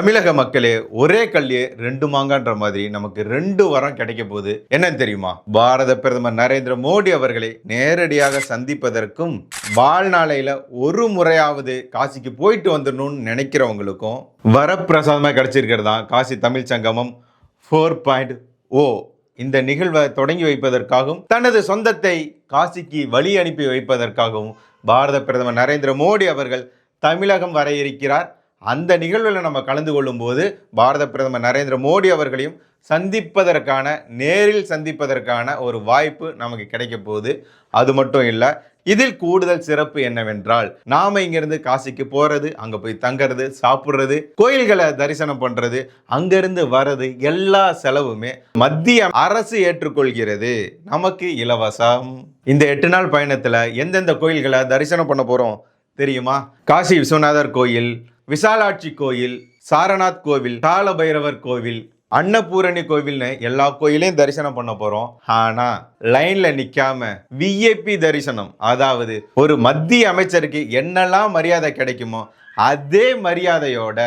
தமிழக மக்களே ஒரே கல்லியே ரெண்டு மாங்கான்ற மாதிரி நமக்கு ரெண்டு வரம் கிடைக்க போகுது. என்னன்னு தெரியுமா? பாரத பிரதமர் நரேந்திர மோடி அவர்களை நேரடியாக சந்திப்பதற்கும் வாழ்நாளையில ஒரு முறையாவது காசிக்கு போயிட்டு வந்துடணும்னு நினைக்கிறவங்களுக்கும் வரப்பிரசாதமாக கிடைச்சிருக்கிறது? தான் காசி தமிழ் சங்கமம் ஃபோர் பாயிண்ட் ஓ இந்த நிகழ்வை தொடங்கி வைப்பதற்காகவும் தனது சொந்தத்தை காசிக்கு வழி அனுப்பி வைப்பதற்காகவும் பாரத பிரதமர் நரேந்திர மோடி அவர்கள் தமிழகம் வர இருக்கிறார். அந்த நிகழ்வில் நம்ம கலந்து கொள்ளும்போது பாரத பிரதமர் நரேந்திர மோடி அவர்களையும் சந்திப்பதற்கான நேரில் சந்திப்பதற்கான ஒரு வாய்ப்பு நமக்கு கிடைக்க போகுது. அது மட்டும் இல்லை இதில் கூடுதல் சிறப்பு என்னவென்றால் நாம இங்கிருந்து காசிக்கு போறது அங்க போய் தங்கறது சாப்பிட்றது கோயில்களை தரிசனம் பண்றது அங்கிருந்து வர்றது எல்லா செலவுமே மத்திய அரசு ஏற்றுக்கொள்கிறது. நமக்கு இலவசம். இந்த எட்டு நாள் பயணத்துல எந்தெந்த கோயில்களை தரிசனம் பண்ண போறோம் தெரியுமா? காசி விஸ்வநாதர் கோயில் விசாலாட்சி கோயில் சாரநாத் கோவில் கால பைரவர் கோவில் அன்னபூரணி கோவில்னு எல்லா கோயிலையும் தரிசனம் பண்ண போறோம். ஆனா லைன்ல நிக்காம விஐபி தரிசனம் அதாவது ஒரு மத்திய அமைச்சருக்கு என்னெல்லாம் மரியாதை கிடைக்குமோ அதே மரியாதையோட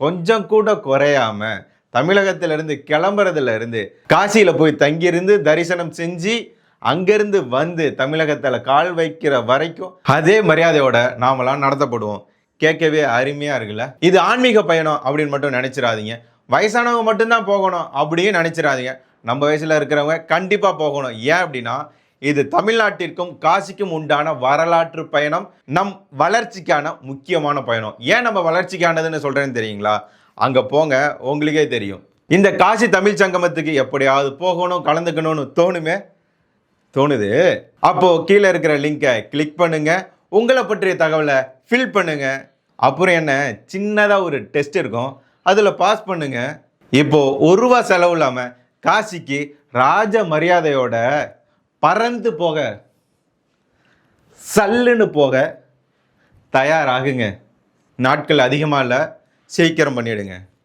கொஞ்சம் கூட குறையாம தமிழகத்திலிருந்து கிளம்புறதுல இருந்து காசியில போய் தங்கியிருந்து தரிசனம் செஞ்சு அங்கிருந்து வந்து தமிழகத்துல கால் வைக்கிற வரைக்கும் அதே மரியாதையோட நாமெல்லாம் நடத்தப்படுவோம். கேட்கவே அருமையாக இருக்குல்ல? இது ஆன்மீக பயணம் அப்படின்னு மட்டும் நினச்சிடாதீங்க வயசானவங்க மட்டும்தான் போகணும் அப்படின்னு நினச்சிடாதீங்க நம்ம வயசில் இருக்கிறவங்க கண்டிப்பாக போகணும். ஏன் அப்படின்னா இது தமிழ்நாட்டிற்கும் காசிக்கும் உண்டான வரலாற்று பயணம் நம் வளர்ச்சிக்கான முக்கியமான பயணம். ஏன் நம்ம வளர்ச்சிக்கானதுன்னு சொல்கிறேன்னு தெரியுங்களா? அங்கே போங்க உங்களுக்கே தெரியும். இந்த காசி தமிழ் சங்கமத்துக்கு எப்படியாவது போகணும் கலந்துக்கணும்னு தோணுமே? தோணுது. அப்போது கீழே இருக்கிற லிங்கை கிளிக் பண்ணுங்கள் உங்களை பற்றிய தகவலை ஃபில் பண்ணுங்கள் அப்புறம் என்ன சின்னதாக ஒரு டெஸ்ட் இருக்கும். அதில் பாஸ் பண்ணுங்க. இப்போது ஒரு ரூபா செலவு இல்லாமல் காசிக்கு ராஜ மரியாதையோட பறந்து போக சல்லுன்னு போக தயாராகுங்க. நாட்கள் அதிகமாக இல்லை சீக்கிரம் பண்ணிவிடுங்க